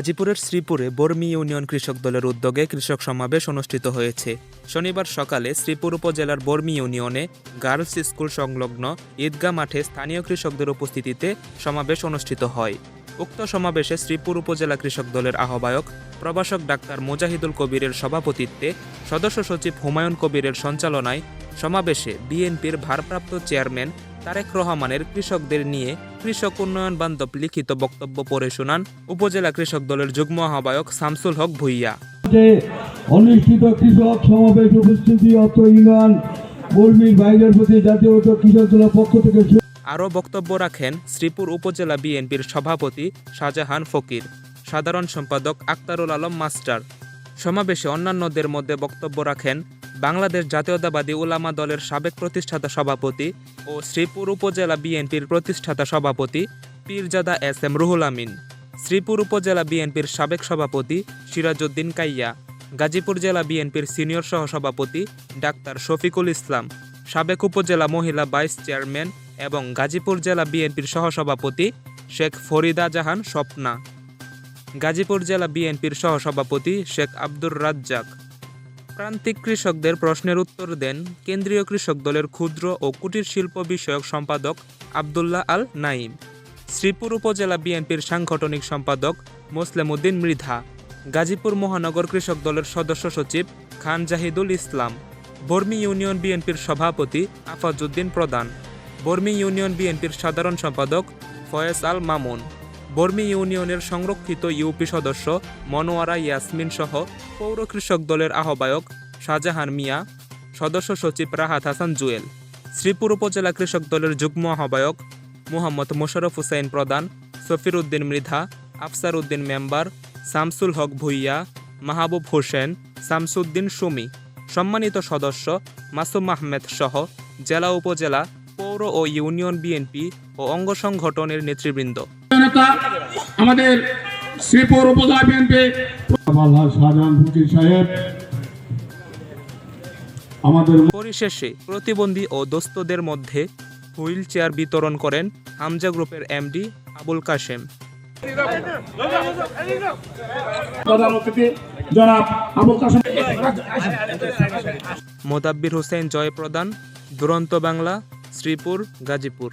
গাজীপুরের শ্রীপুরে বর্মি ইউনিয়ন কৃষক দলের উদ্যোগে কৃষক সমাবেশ অনুষ্ঠিত হয়েছে। শনিবার সকালে শ্রীপুর উপজেলার বর্মি ইউনিয়নে গার্লস স্কুল সংলগ্ন ঈদগাহ মাঠে স্থানীয় কৃষকদের উপস্থিতিতে সমাবেশ অনুষ্ঠিত হয়। উক্ত সমাবেশে শ্রীপুর উপজেলা কৃষক দলের আহ্বায়ক প্রভাষক ডাক্তার মুজাহিদুল কবিরের সভাপতিত্বে সদস্য সচিব হুমায়ুন কবিরের সঞ্চালনায় সমাবেশে বিএনপির ভারপ্রাপ্ত চেয়ারম্যান তারেক রহমানের কৃষকদের নিয়ে কৃষক উন্নয়ন বান্ধব লিখিত বক্তব্য পড়ে শোনান উপজেলা কৃষক দলের যুগ্ম আহ্বায়ক শামসুল হক ভুইয়া। অনুষ্ঠিত কৃষক সমাবেশ উপস্থিতি অত ইউনিয়ন কর্মীর বাইরের প্রতি জাতীয় কৃষক দলের পক্ষ থেকে আরও বক্তব্য রাখেন শ্রীপুর উপজেলা বিএনপির সভাপতি শাহজাহান ফকির সাধারণ সম্পাদক আক্তারুল আলম মাস্টার। সমাবেশে অন্যান্যদের মধ্যে বক্তব্য রাখেন বাংলাদেশ জাতীয়তাবাদী উলামা দলের সাবেক প্রতিষ্ঠাতা সভাপতি ও শ্রীপুর উপজেলা বিএনপির প্রতিষ্ঠাতা সভাপতি পীরজাদা এস এম রুহুল আমিন, শ্রীপুর উপজেলা বিএনপির সাবেক সভাপতি সিরাজউদ্দিন কাইয়া, গাজীপুর জেলা বিএনপির সিনিয়র সহসভাপতি ডাক্তার শফিকুল ইসলাম, সাবেক উপজেলা মহিলা ভাইস চেয়ারম্যান এবং গাজীপুর জেলা বিএনপির সহসভাপতি শেখ ফরিদা জাহান স্বপ্না, গাজীপুর জেলা বিএনপির সহসভাপতি শেখ আব্দুর রাজ্জাক। প্রান্তিক কৃষকদের প্রশ্নের উত্তর দেন কেন্দ্রীয় কৃষক দলের ক্ষুদ্র ও কুটির শিল্প বিষয়ক সম্পাদক আবদুল্লাহ আল নাইম শ্রীপুর উপজেলা বিএনপির সাংগঠনিক সম্পাদক মোসলেম উদ্দিন মৃধা, গাজীপুর মহানগর কৃষক দলের সদস্য সচিব খান জাহিদুল ইসলাম, বর্মি ইউনিয়ন বিএনপির সভাপতি আফাজউদ্দিন প্রধান, বর্মি ইউনিয়ন বিএনপির সাধারণ সম্পাদক ফয়েজ আল মামুন। বর্মি ইউনিয়নের সংরক্ষিত ইউপি সদস্য মনোয়ারা ইয়াসমিন সহ পৌর কৃষক দলের আহ্বায়ক শাহজাহান মিয়া, সদস্য সচিব রাহাত হাসান জুয়েল, শ্রীপুর উপজেলা কৃষক দলের যুগ্ম আহ্বায়ক মোহাম্মদ মোশারফ হুসাইন প্রধান, সফির উদ্দিন মৃধা, আফসার উদ্দিন মেম্বার, শামসুল হক ভুইয়া, মাহবুব হোসেন, শামসুদ্দিন সুমি, সম্মানিত সদস্য মাসুম আহমেদ সহ জেলা উপজেলা পৌর ও ইউনিয়ন বিএনপি ও অঙ্গ সংগঠনের নেতৃবৃন্দ। নেতা আমাদের শ্রীপুর উপজেলা বিএনপি শাহজাহান ফকির সাহেব আমাদের পরিশেষে প্রতিবন্ধী ও দোস্তদের মধ্যে হুইল চেয়ার বিতরণ করেন হামজা গ্রুপের এমডি আবুল কাশেম। মোদাব্বির হোসেন জয় প্রদান দুরন্ত বাংলা শ্রীপুর গাজীপুর।